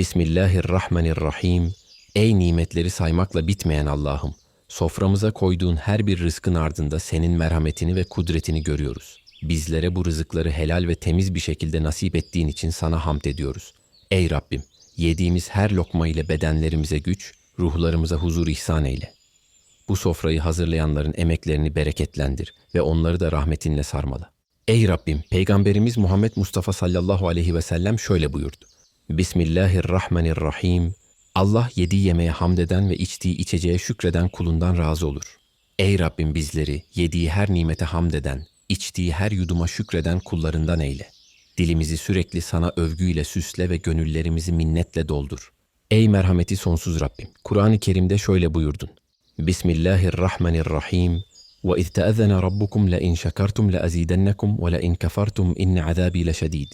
Bismillahirrahmanirrahim. Ey nimetleri saymakla bitmeyen Allah'ım, soframıza koyduğun her bir rızkın ardında senin merhametini ve kudretini görüyoruz. Bizlere bu rızıkları helal ve temiz bir şekilde nasip ettiğin için sana hamd ediyoruz. Ey Rabbim, yediğimiz her lokma ile bedenlerimize güç, ruhlarımıza huzur ihsan eyle. Bu sofrayı hazırlayanların emeklerini bereketlendir ve onları da rahmetinle sarmalı. Ey Rabbim, Peygamberimiz Muhammed Mustafa sallallahu aleyhi ve sellem şöyle buyurdu. Bismillahirrahmanirrahim. Allah yediği yemeğe hamd eden ve içtiği içeceğe şükreden kulundan razı olur. Ey Rabbim bizleri yediği her nimete hamd eden, içtiği her yuduma şükreden kullarından eyle. Dilimizi sürekli sana övgüyle süsle ve gönüllerimizi minnetle doldur. Ey merhameti sonsuz Rabbim, Kur'an-ı Kerim'de şöyle buyurdun. Bismillahirrahmanirrahim. وَاِذْ تَأَذَّنَ رَبُّكُمْ لَاِنْ شَكَرْتُمْ لَأَزِيدَنَّكُمْ وَلَاِنْ كَفَرْتُمْ اِنَّ عَذَابِي لَشَد۪يدٍ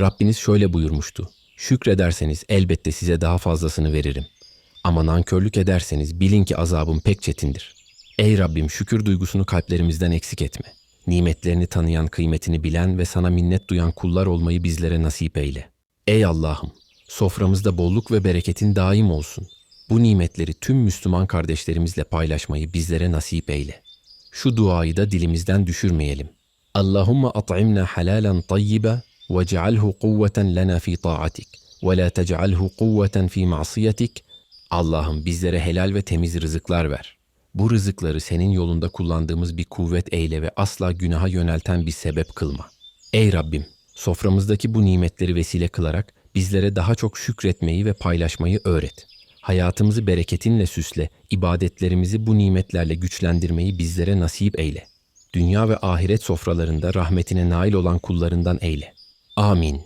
Rabbiniz şöyle buyurmuştu. Şükrederseniz elbette size daha fazlasını veririm. Ama nankörlük ederseniz bilin ki azabım pek çetindir. Ey Rabbim şükür duygusunu kalplerimizden eksik etme. Nimetlerini tanıyan, kıymetini bilen ve sana minnet duyan kullar olmayı bizlere nasip eyle. Ey Allah'ım, soframızda bolluk ve bereketin daim olsun. Bu nimetleri tüm Müslüman kardeşlerimizle paylaşmayı bizlere nasip eyle. Şu duayı da dilimizden düşürmeyelim. Allahumma at'imna halalan tayyiba kuvveten lena fi ta'atik ve la tec'alhu kuvveten fi ma'siyetik. Allah'ım bizlere helal ve temiz rızıklar ver. Bu rızıkları senin yolunda kullandığımız bir kuvvet eyle ve asla günaha yönelten bir sebep kılma. Ey Rabbim, soframızdaki bu nimetleri vesile kılarak bizlere daha çok şükretmeyi ve paylaşmayı öğret. Hayatımızı bereketinle süsle, ibadetlerimizi bu nimetlerle güçlendirmeyi bizlere nasip eyle. Dünya ve ahiret sofralarında rahmetine nail olan kullarından eyle. Amin.